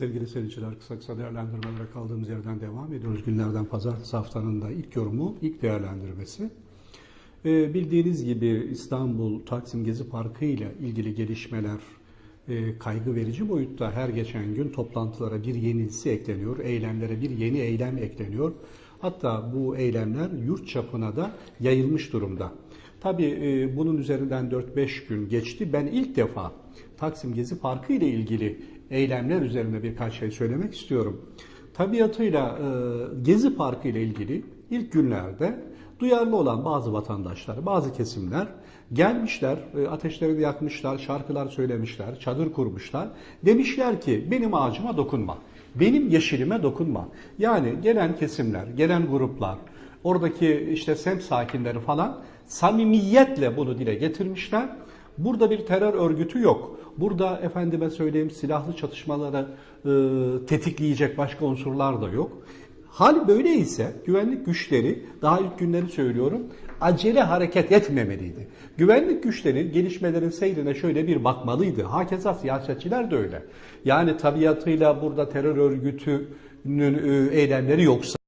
Sevgili seyirciler kısa kısa değerlendirmelere kaldığımız yerden devam ediyoruz. Günlerden pazartesi haftanın da ilk yorumu, ilk değerlendirmesi. Ee, bildiğiniz gibi İstanbul Taksim Gezi Parkı ile ilgili gelişmeler e, kaygı verici boyutta her geçen gün toplantılara bir yenisi ekleniyor, eylemlere bir yeni eylem ekleniyor. Hatta bu eylemler yurt çapına da yayılmış durumda. Tabii e, bunun üzerinden 4-5 gün geçti. Ben ilk defa Taksim Gezi Parkı ile ilgili eylemler üzerine birkaç şey söylemek istiyorum. Tabiatıyla e, Gezi Parkı ile ilgili ilk günlerde duyarlı olan bazı vatandaşlar, bazı kesimler gelmişler, e, ateşleri yakmışlar, şarkılar söylemişler, çadır kurmuşlar. Demişler ki benim ağacıma dokunma, benim yeşilime dokunma. Yani gelen kesimler, gelen gruplar, oradaki işte semt sakinleri falan samimiyetle bunu dile getirmişler. Burada bir terör örgütü yok. Burada efendime söyleyeyim silahlı çatışmaları e, tetikleyecek başka unsurlar da yok. Hal böyleyse güvenlik güçleri daha ilk günleri söylüyorum acele hareket etmemeliydi. Güvenlik güçleri gelişmelerin seyrine şöyle bir bakmalıydı. Hakeza siyasetçiler de öyle. Yani tabiatıyla burada terör örgütünün e, eylemleri yoksa